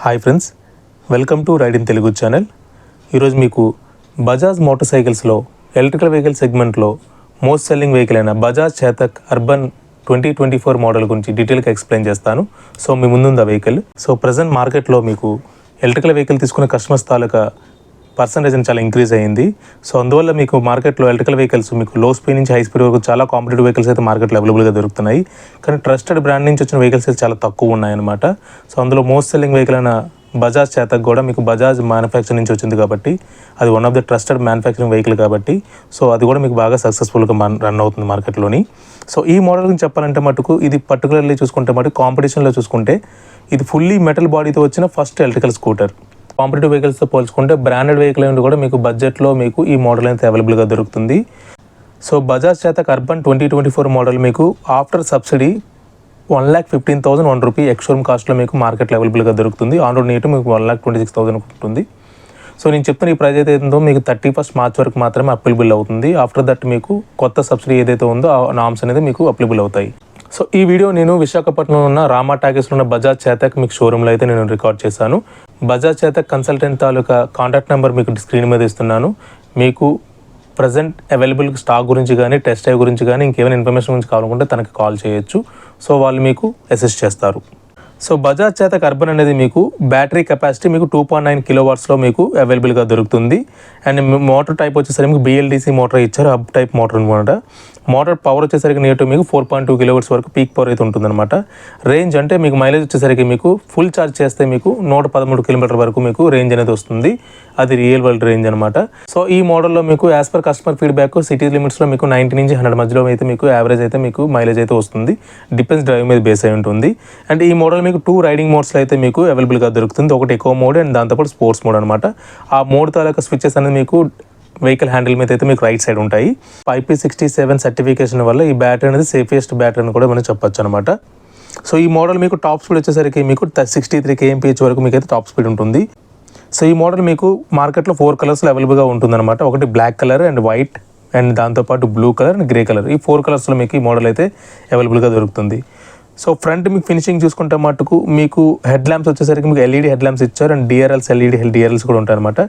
Hi friends welcome to ride in Telugu channel. ఈరోజు మీకు Bajaj motor సైకిల్స్లో ఎలక్ట్రికల్ వెహికల్ సెగ్మెంట్లో మోస్ట్ సెల్లింగ్ వెహికల్ అయిన Bajaj Chetak urban twenty twenty four model గురించి డీటెయిల్గా ఎక్స్ప్లెయిన్ చేస్తాను. సో మీ ముందుంది ఆ వెహికల్? సో ప్రజెంట్ మార్కెట్లో మీకు ఎలక్ట్రికల్ వెహికల్ తీసుకునే కస్టమర్స్ తాలూకా పర్సంటేజ్ చాలా ఇంక్రీజ్ అయ్యింది. సో అందువల్ల మీకు మార్కెట్లో ఎలక్ట్రికల్ వెహికల్స్ మీకు లో స్పీడ్ నుంచి హై స్పీడ్ వరకు చాలా కాంపిటేటివ్ వెహికల్స్ అయితే మార్కెట్లో అవైలబుల్గా దొరుకుతున్నాయి. కానీ ట్రస్టెడ్ బ్రాండ్ నుంచి వచ్చిన వెహికల్స్ అయితే చాలా తక్కువ ఉన్నాయన్నమాట. సో అందులో మోస్ట్ సెల్లింగ్ వెహికల్ అయిన బజాజ్ చేతకు కూడా మీకు బజాజ్ మ్యానుఫ్యాక్చర్ నుంచి వచ్చింది కాబట్టి అది one of the trusted manufacturing vehicle కాబట్టి సో అది కూడా మీకు బాగా సక్సెస్ఫుల్గా రన్ అవుతుంది మార్కెట్లోని సో ఈ మోడల్ గురించి చెప్పాలంటే మటుకు ఇది పర్టికులర్లీ చూసుకుంటే మటుకు కాంపిటీషన్లో చూసుకుంటే ఇది ఫుల్లీ మెటల్ బాడీతో వచ్చిన ఫస్ట్ ఎలక్ట్రికల్ స్కూటర్ కాంపిటేటివ్ వెహికల్స్తో పోల్చుకుంటే బ్రాండెడ్ వెహికల్ ఏంటి కూడా మీకు బడ్జెట్లో మీకు ఈ మోడల్ అయితే అవైలబుల్గా దొరుకుతుంది. So Bajaj Chetak urban twenty twenty four model మీకు after subsidy one lakh fifteen thousand one rupee ex showroom కాస్ట్లో మీకు మార్కెట్లో అవైలబుల్గా దొరుకుతుంది. ఆన్ రోడ్ నీటు మీకు one lakh twenty six thousand ఉంటుంది. సో నేను చెప్తున్న ఈ ప్రైస్ అయితే ఉందో మీకు థర్టీ ఫస్ట్ మార్చ్ వరకు మాత్రమే అప్లిబుల్ అవుతుంది. ఆఫ్టర్ దట్ మీకు కొత్త సబ్సిడీ ఏదైతే ఉందో ఆ నామ్స్ అనేది మీకు అప్లిబుల్ అవుతాయి. సో ఈ వీడియో నేను విశాఖపట్నంలో ఉన్న రామా టాకీస్లో ఉన్న బజాజ్ చేతక్ మీకు షోరూంలో అయితే నేను రికార్డ్ చేశాను. బజాజ్ చేత కన్సల్టెంట్ తాలూకా కాంటాక్ట్ నెంబర్ మీకు స్క్రీన్ మీద ఇస్తున్నాను. మీకు ప్రజెంట్ అవైలబుల్ స్టాక్ గురించి కానీ టెస్ట్ డ్రైవ్ గురించి కానీ ఇంకేమైనా ఇన్ఫర్మేషన్ గురించి కావాలనుకుంటే తనకి కాల్ చేయొచ్చు. సో వాళ్ళు మీకు అసిస్ట్ చేస్తారు. సో బజాజ్ చేత కర్బన్ అనేది మీకు బ్యాటరీ కెపాసిటీ మీకు టూ పాయింట్ నైన్ కిలో వాట్స్లో మీకు అవైలబుల్గా దొరుకుతుంది. అండ్ మోటార్ టైప్ వచ్చేసరికి మీకు బిఎల్డిసి మోటార్ ఇచ్చారు. హబ్ టైప్ మోటార్ అనమాట. మోటార్ పవర్ వచ్చేసరికి నెగిటివ్ మీకు ఫోర్ పాయింట్ టూ కిలోమీటర్స్ వరకు పీక్ పవర్ అయితే ఉంటుందన్నమాట. రేంజ్ అంటే మీకు మైలేజ్ వచ్చేసరికి మీకు ఫుల్ ఛార్జ్ చేస్తే మీకు నూట పదమూడు కిలోమీటర్ వరకు మీకు రేంజ్ అనేది వస్తుంది. అది రియల్ వరల్డ్ రేంజ్ అనమాట సో ఈ మోడల్లో మీకు as per customer feedback city లిమిట్స్లో మీకు నైంటీ నుంచి హండ్రెడ్ మధ్యలో అయితే మీకు యావరేజ్ అయితే మీకు మైలేజ్ అయితే వస్తుంది. డిపెండ్స్ డ్రైవ్ మీద బేస్ అయి ఉంటుంది. అండ్ ఈ మోడల్ మీకు టూ రైడింగ్ మోడ్స్లో అయితే మీకు అవైలబుల్గా దొరుకుతుంది. ఒకటి ఎక్కువ మోడ్ అండ్ దాంతోపాటు స్పోర్ట్స్ మోడ్ అనమాట ఆ మోడ్ తాలూకా స్విచ్చెస్ అనేది మీకు వెహికల్ హ్యాండిల్ మీద అయితే మీకు రైట్ సైడ్ ఉంటాయి. ఐపీ సిక్స్టీ సెవెన్ సర్టిఫికేషన్ వల్ల ఈ బ్యాటరీ అనేది సేఫెస్ట్ బ్యాటరీ అని కూడా మనం చెప్పొచ్చు అనమాట సో ఈ మోడల్ మీకు టాప్ స్పీడ్ వచ్చేసరికి మీకు సిక్స్టీ త్రీ కేఎంపీహెచ్ వరకు మీకు అయితే టాప్ స్పీడ్ ఉంటుంది. సో ఈ మోడల్ మీకు మార్కెట్లో ఫోర్ కలర్స్లో అవైలబుల్గా ఉంటుందన్నమాట. ఒకటి black colour and white and దాంతోపాటు blue colour and grey colour ఈ ఫోర్ కలర్స్లో మీకు ఈ మోడల్ అయితే అవైలబుల్గా దొరుకుతుంది. సో ఫ్రంట్ మీకు ఫినిషింగ్ చూసుకుంటే మటుకు మీకు హెడ్ ల్యాంప్స్ వచ్చేసరికి మీకు ఎల్ఈడి హెడ్ ల్యాంప్స్ ఇచ్చారు అండ్ డిఆర్ఎల్స్ ఎల్ఈడి డిఆర్ఎల్స్ కూడా ఉంటాయి అనమాట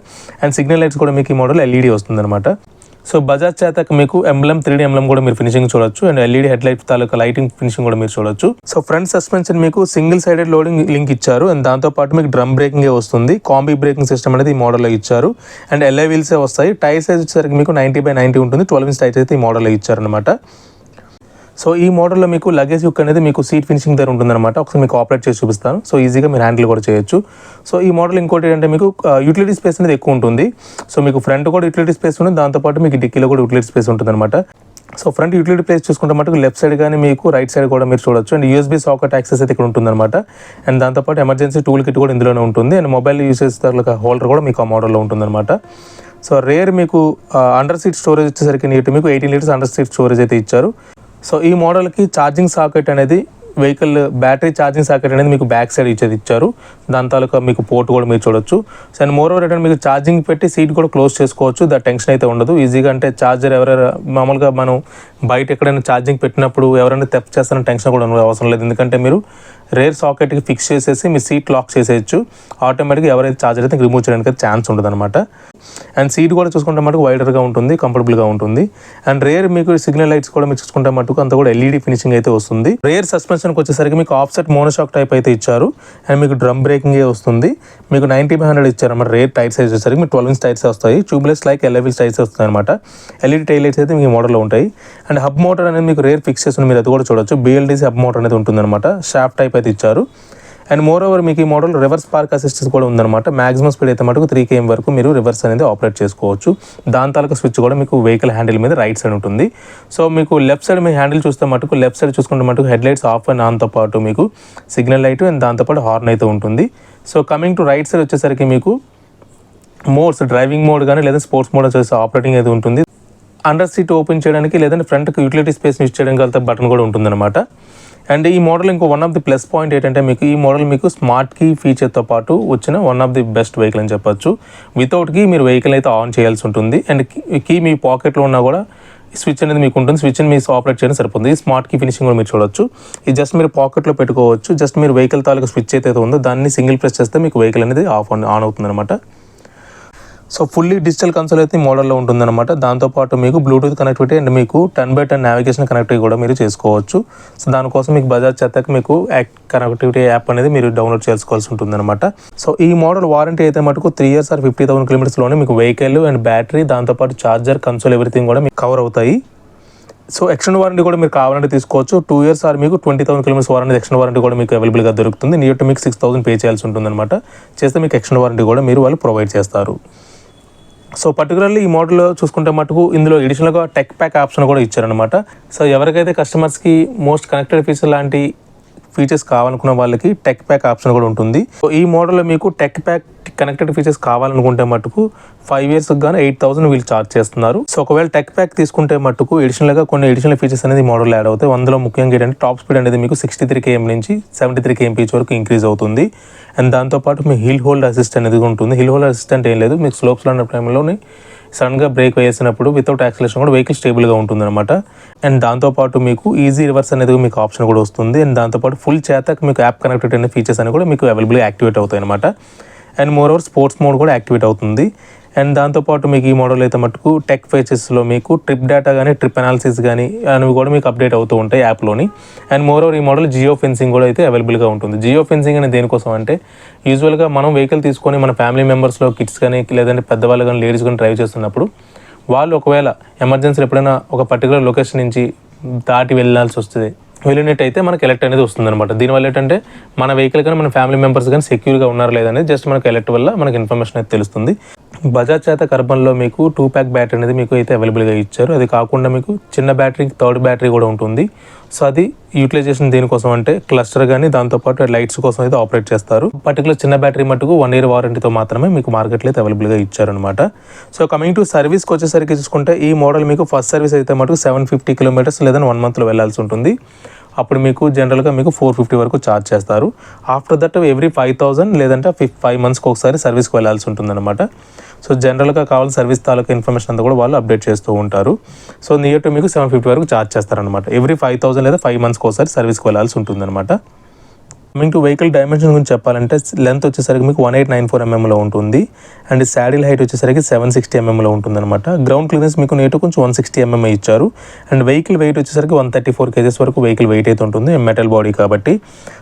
అండ్ సిగ్నల్ లైట్స్ కూడా మీకు ఈ మోడల్ ఎల్ఈడి వస్తుంది అనమాట సో బజాజ్ చేతకు మీకు ఎంబ్లం త్రీ ఎంబ్లం కూడా మీరు ఫినిషింగ్ చూడొచ్చు అండ్ ఎల్ఈడి హెడ్ లైట్ తాలూకా లైటింగ్ ఫినిషింగ్ కూడా మీరు చూడొచ్చు. సో ఫ్రంట్ సస్పెన్షన్ మీకు సింగిల్ సైడెడ్ లోడింగ్ లింక్ ఇచ్చారు అండ్ దాంతో పాటు మీకు డ్రమ్ బ్రేకింగ్ వస్తుంది కాంబీ బ్రేకింగ్ సిస్టమ్ అనేది ఈ మోడల్లో ఇచ్చారు. అండ్ ఎల్ఐ వీల్సే వస్తాయి టైర్ సైజ్ వచ్చేసరికి మీకు నైంటీ బై నైంటీ ఉంటుంది ట్వెల్వ్ ఇంచ్ టైర్స్ అయితే ఈ మోడల్లో ఇచ్చారనమాట సో ఈ మోడల్లో మీకు లగేజ్ హుక్ అనేది మీకు సీట్ ఫినిషింగ్ దగ్గర ఉంటుందన్నమాట. ఒకసారి మీకు ఆపరేట్ చేసి చూపిస్తాను. సో ఈజీగా మీరు హ్యాండిల్ కూడా చేయొచ్చు. సో ఈ మోడల్ ఇంకోటి ఏంటంటే మీకు యూటిలిటీ స్పేస్ అనేది ఎక్కువ ఉంటుంది. సో మీకు ఫ్రంట్ కూడా యూటిలిటీ స్పేస్ ఉంటుంది. దాంతోపాటు మీకు డిక్కీలో కూడా యూటిలిటీ స్పేస్ ఉంటుందన్నమాట. సో ఫ్రంట్ యూటిలిటీ ప్లేస్ చూసుకుంటే మటుకు లెఫ్ట్ సైడ్ కానీ మీకు రైట్ సైడ్ కూడా మీరు చూడొచ్చు. అండ్ యూఎస్బీ సాకెట్ యాక్సెస్ అయితే ఇక్కడ ఉంటుందన్నమాట. అండ్ దాంతోపాటు ఎమర్జెన్సీ టూల్ కిట్ కూడా ఇందులోనే ఉంటుంది. అండ్ మొబైల్ యూసేజ్ తర్వాత హోల్డర్ కూడా మీకు ఆ మోడల్లో ఉంటుందన్నమాట. సో రేర్ మీకు అండర్ సీట్ స్టోరేజ్ వచ్చేసరికి నీటి మీకు eighteen litres under seat storage అయితే ఇచ్చారు. సో ఈ మోడల్కి ఛార్జింగ్ సాకెట్ అనేది వెహికల్ బ్యాటరీ ఛార్జింగ్ సాకెట్ అనేది మీకు బ్యాక్ సైడ్ ఇచ్చేది ఇచ్చారు. దాని తాలూకా మీకు పోర్ట్ కూడా మీరు చూడొచ్చు. సో అండ్ మోర్ ఓవర్ ఏంటంటే మీకు ఛార్జింగ్ పెట్టి సీట్ కూడా క్లోజ్ చేసుకోవచ్చు. దా టెన్షన్ అయితే ఉండదు. ఈజీగా అంటే ఛార్జర్ ఎవరైనా మామూలుగా మనం బయట ఎక్కడైనా ఛార్జింగ్ పెట్టినప్పుడు ఎవరైనా తెప్ చేస్తారని టెన్షన్ కూడా అవసరం లేదు. ఎందుకంటే మీరు రేర్ సాకెట్కి ఫిక్స్ చేసేసి మీ సీట్ లాక్ చేసేయచ్చు. ఆటోమేటిక్గా ఎవరైతే ఛార్జర్ అయితే రిమూవ్ చేయడానికి ఛాన్స్ ఉంటుంది అనమాట అండ్ సీట్ కూడా చూసుకుంటే మటుకు వైడర్గా ఉంటుంది కంఫర్టబుల్గా ఉంటుంది. అండ్ రేర్ మీకు సిగ్నల్ లైట్స్ కూడా మీరు చూసుకుంటే మటుకు అంత కూడా ఎల్ఈడి ఫినిషింగ్ అయితే వస్తుంది. రేర్ సస్పెన్షన్కి వచ్చేసరికి మీకు ఆఫ్సెట్ మోనోషాక్ టైప్ అయితే ఇచ్చారు. అండ్ మీకు డ్రమ్ బ్రేకింగ్ వస్తుంది. మీకు నైంటీ బై హండ్రెడ్ ఇచ్చారు అన్నమాట. రేర్ టైర్స్ వచ్చేసరికి మీకు ట్వెల్వ్ ఇంచ్ టైర్స్ వస్తాయి. ట్యూబ్లెస్ లైక్ ఎలెవిల్స్ టైర్స్ వస్తాయి అనమాట ఎల్ఈడి టైర్ లైట్స్ అయితే మీకు మోడల్లో ఉంటాయి. అండ్ హబ్ మోటార్ అనేది మీకు రేర్ ఫిక్స్ చేసిన మీరు అది కూడా చూడొచ్చు. బిఎల్డీసీ హబ్ మోటార్ అనేది ఉంటుందన్నమాట. షాఫ్ట్ టైప్ అయితే ఇచ్చారు. అండ్ మోర్ ఓవర్ మీకు ఈ మోడల్ రివర్స్ పార్క్ అసిస్టెన్స్ కూడా ఉందన్నమాట. మాక్సిమం స్పీడ్ అయితే మటుకు త్రీ కేఎం వరకు మీరు రివర్స్ అనేది ఆపరేట్ చేసుకోవచ్చు. దాని తాలూకా స్విచ్ కూడా మీకు వెహికల్ హ్యాండిల్ మీద రైట్ సైడ్ ఉంటుంది. సో మీకు లెఫ్ట్ సైడ్ మీ హ్యాండిల్ చూస్తే మటుకు లెఫ్ట్ సైడ్ చూసుకుంటే మటుకు హెడ్ లైట్స్ ఆఫ్ అండ్ ఆన్తో పాటు మీకు సిగ్నల్ లైట్ అండ్ దాంతోపాటు హార్న్ అయితే ఉంటుంది. So coming to right side వచ్చేసరికి మీకు మోడ్స్ డ్రైవింగ్ మోడ్ కానీ లేదా స్పోర్ట్స్ మోడ్ వచ్చేసి ఆపరేటింగ్ అయితే ఉంటుంది. అండర్ సీట్ ఓపెన్ చేయడానికి లేదంటే ఫ్రంట్కి యూటిలిటీ స్పేస్ యూజ్ చేయడానికి వెళ్తే బటన్ కూడా ఉంటుందన్నమాట. అండ్ ఈ మోడల్ ఇంకో one of the plus point ఏంటంటే మీకు ఈ మోడల్ మీకు స్మార్ట్ కీ ఫీచర్తో పాటు వచ్చిన one of the best vehicle అని చెప్పొచ్చు. వితౌట్ కీ మీరు వెహికల్ అయితే ఆన్ చేయాల్సి ఉంటుంది. అండ్ కీ మీ పాకెట్లో ఉన్నా కూడా స్విచ్ అనేది మీకు ఉంటుంది. స్విచ్ మీ ఆపరేట్ చేయడం సరిపోతుంది. స్మార్ట్ కీ ఫినిషింగ్ కూడా మీరు చూడొచ్చు. ఇది జస్ట్ మీరు పాకెట్లో పెట్టుకోవచ్చు. జస్ట్ మీరు వెహికల్ తాలూకు స్విచ్ అయితే ఉందో దాన్ని సింగిల్ ప్రెస్ చేస్తే మీకు వెహికల్ అనేది ఆఫ్ ఆన్ ఆన్ అవుతుంది అనమాట సో ఫుల్లీ డిజిటల్ కన్సోల్ అయితే ఈ మోడల్లో ఉంటుందన్నమాట. దాంతోపాటు మీకు బ్లూటూత్ కనెక్టివిటీ అండ్ మీకు ten by ten navigation connectivity కూడా మీరు చేసుకోవచ్చు. సో దానికోసం మీకు బజాజ్ చేతకు మీకు కనెక్టివిటీ యాప్ అనేది మీరు డౌన్లోడ్ చేసుకోవాల్సి ఉంటుందన్నమాట. సో ఈ మోడల్ వారంటీ అయితే మటుకు three years or fifty thousand కిలోమీటర్స్లోనే మీకు వెహికల్ అండ్ బ్యాటరీ దాంతోపాటు చార్జర్ కన్సోల్ ఎవ్రీథింగ్ కూడా మీకు కవర్ అవుతాయి. సో ఎక్స్టెండ్ వారంటీ కూడా మీరు కావాలంటే తీసుకోవచ్చు. టూ ఇయర్స్ ఆర్ మీకు twenty thousand kilometres warranty extend warranty కూడా మీకు అవైలబుల్గా దొరుకుతుంది. నియర్ టు మీకు సిక్స్ థౌసండ్ పే చేయాల్సి ఉంటుందన్నమాట. చేస్తే మీకు ఎక్స్టెండ్ వారంటీ కూడా మీరు వాళ్ళు ప్రొవైడ్ చేస్తారు. సో పర్టికులర్లీ ఈ మోడల్ చూసుకుంటే మటుకు ఇందులో ఎడిషనల్గా టెక్ ప్యాక్ ఆప్షన్ కూడా ఇచ్చారనమాట సో ఎవరికైతే కస్టమర్స్కి మోస్ట్ కనెక్టెడ్ ఫీచర్ లాంటి ఫీచర్స్ కావాలనుకున్న వాళ్ళకి టెక్ ప్యాక్ ఆప్షన్ కూడా ఉంటుంది. సో ఈ మోడల్లో మీకు టెక్ ప్యాక్ కనెక్టెడ్ ఫీచర్స్ కావాలనుకుంటే మటుకు ఫైవ్ ఇయర్స్ కానీ ఎయిట్ థౌసండ్ వీళ్ళు చార్జ్ చేస్తున్నారు. సో ఒకవేళ టెక్ ప్యాక్ తీసుకుంటే మటుకు ఎడిషనల్గా కొన్ని ఎడిషనల్ ఫీచర్స్ అనేది మోడల్ యాడ్ అవుతాయి. అందులో ముఖ్యంగా ఏంటంటే టాప్ స్పీడ్ అనేది మీకు సిక్స్టీ త్రీ కేఎం నుంచి సెవెంటీ త్రీ కేఎంపీచ్ వరకు ఇంక్రీజ్ అవుతుంది. అండ్ దాంతోపాటు మీ హిల్ హోల్డ్ అసిస్ట్ అనేది ఉంటుంది. హిల్ హోల్డ్ అసిస్టెంట్ ఏం లేదు. మీకు స్లోప్స్లో ఉన్న టైంలోనే సడన్గా బ్రేక్ వేసినప్పుడు వితౌట్ యాక్సిలేషన్ కూడా వెహికల్ స్టేబుల్గా ఉంటుంది అనమాట అండ్ దాంతోపాటు మీకు ఈజీ రివర్స్ అనేది మీకు ఆప్షన్ కూడా వస్తుంది. అండ్ దాంతోపాటు ఫుల్ చేతకు మీకు యాప్ కనెక్టెడ్ అనే ఫీచర్స్ అని కూడా మీకు అవైలబుల్గా యాక్టివేట్ అవుతాయి అనమాట and more over sports mode కూడా యాక్టివేట్ అవుతుంది. అండ్ దాంతోపాటు మీకు ఈ మోడల్ అయితే మటుకు టెక్ ఫేచెస్లో మీకు ట్రిప్ డేటా కానీ ట్రిప్ అనాలిసిస్ కానీ అనేవి కూడా మీకు అప్డేట్ అవుతూ ఉంటాయి యాప్లోని అండ్ మోర్ ఓవర్ ఈ మోడల్ జియో ఫెన్సింగ్ కూడా అయితే అవైలబుల్గా ఉంటుంది. జియో ఫెన్సింగ్ అనేది దేనికోసం అంటే యూజువల్గా మనం వెహికల్ తీసుకొని మన ఫ్యామిలీ మెంబర్స్లో కిడ్స్ కానీ లేదంటే పెద్దవాళ్ళు కానీ లేడీస్ కానీ డ్రైవ్ చేస్తున్నప్పుడు వాళ్ళు ఒకవేళ ఎమర్జెన్సీ ఎప్పుడైనా ఒక పర్టికులర్ లొకేషన్ నుంచి దాటి వెళ్ళాల్సి వస్తుంది వెళ్ళినట్టయితే మనకు ఎలక్ట్ అనేది వస్తుంది అనమాట దీనివల్ల ఏంటంటే మన వెహికల్ కానీ మన ఫ్యామిలీ మెంబర్స్ కానీ సెక్యూర్గా ఉన్నారా లేదనేది జస్ట్ మనకి ఎలక్ట్ వల్ల మనకి ఇన్ఫర్మేషన్ అయితే తెలుస్తుంది. బజాజ్ చేత కర్బన్లో మీకు టూ ప్యాక్ బ్యాటరీ అనేది మీకు అయితే అవైలబుల్గా ఇచ్చారు. అది కాకుండా మీకు చిన్న బ్యాటరీ థర్డ్ బ్యాటరీ కూడా ఉంటుంది. సో అది యూటిలైజేషన్ దేనికోసం అంటే క్లస్టర్ కానీ దాంతోపాటు లైట్స్ కోసం అయితే ఆపరేట్ చేస్తారు. పర్టికులర్ చిన్న బ్యాటరీ మటుకు వన్ ఇయర్ వారంటీతో మాత్రమే మీకు మార్కెట్లో అయితే అవైలబుల్గా ఇచ్చారనమాట సో కమింగ్ టు సర్వీస్కి వచ్చేసరికి చూసుకుంటే ఈ మోడల్ మీకు ఫస్ట్ సర్వీస్ అయితే మటుకు సెవెన్ ఫిఫ్టీ కిలోమీటర్స్ లేదా వన్ మంత్లో వెళ్ళాల్సి ఉంటుంది. అప్పుడు మీకు జనరల్గా మీకు ఫోర్ ఫిఫ్టీ వరకు ఛార్జ్ చేస్తారు. After that every five thousand లేదంటే ఫిఫ్ ఫైవ్ మంత్స్కి ఒకసారి సర్వీస్కి వెళ్ళాల్సి ఉంటుందన్నమాట. సో జనరల్గా కావాలి సర్వీస్ తాలూకా ఇన్ఫర్మేషన్ అంతా కూడా వాళ్ళు అప్డేట్ చేస్తూ ఉంటారు. సో నియర్ టు మీకు సెవెన్ ఫిఫ్టీ వరకు ఛార్జ్ చేస్తారనమాట ఎవ్రీ ఫైవ్ థౌసండ్ లేదా ఫైవ్ మంత్స్కి ఒకసారి సర్వీస్కి వెళ్ళాల్సి ఉంటుందన్నమాట. కమింగ్ టు వెహికల్ డైమెన్షన్ గురించి చెప్పాలంటే లెంత్ వచ్చేసరికి మీకు వన్ ఎయిట్ నైన్ ఫోర్ ఎంఎంలో ఉంటుంది. అండ్ శాడిల్ హైట్ వచ్చేసరికి సెవెన్ సిక్స్టీ ఎంఎంలో ఉంటుంది అనమాట గ్రౌండ్ క్లియరెన్స్ మీకు నేటు కొంచెం వన్ సిక్స్టీ ఎంఎం ఇచ్చారు. అండ్ వెహికల్ వెయిట్ వచ్చేసరికి వన్ థర్టీ ఫోర్ కేజెస్ వరకు వెహికల్ వెయిట్ అయితే ఉంటుంది. మెటల్ బాడీ కాబట్టి.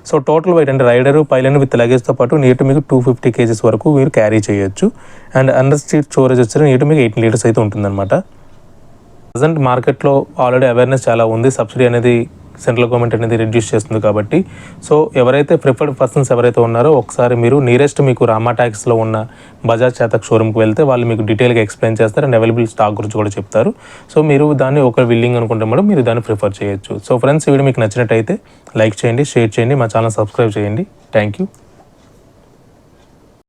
సో టోటల్ వెయిట్ అంటే రైడర్ పైలన్ విత్ లగేజ్తో పాటు నేటు మీకు టూ ఫిఫ్టీ కేజెస్ వరకు మీరు క్యారీ చేయొచ్చు. అండ్ అండర్ స్ట్రీట్ స్టోరేజ్ వచ్చేసరికి నేటు మీకు ఎయిటీన్ లీటర్స్ అయితే ఉంటుందన్నమాట. ప్రజెంట్ మార్కెట్లో ఆల్రెడీ అవేర్నెస్ చాలా ఉంది. సబ్సిడీ అనేది సెంట్రల్ గవర్నమెంట్ అనేది రిడ్యూస్ చేస్తుంది కాబట్టి. సో ఎవరైతే ప్రిఫర్డ్ పర్సన్స్ ఎవరైతే ఉన్నారో ఒకసారి మీరు నియరెస్ట్ మీకు రామా ట్యాక్స్లో ఉన్న బజాజ్ చేతక్ షోరూమ్కి వెళ్తే వాళ్ళు మీకు డీటెయిల్గా ఎక్స్ప్లెయిన్ చేస్తారు అండ్ అవైలబుల్ స్టాక్ గురించి కూడా చెప్తారు. సో మీరు దాన్ని ఒక విల్లింగ్ అనుకుంటే మేడం మీరు దాన్ని ప్రిఫర్ చేయొచ్చు. సో ఫ్రెండ్స్ ఈ వీడియో మీకు నచ్చినట్టయితే లైక్ చేయండి షేర్ చేయండి మా ఛానల్ సబ్స్క్రైబ్ చేయండి. Thank you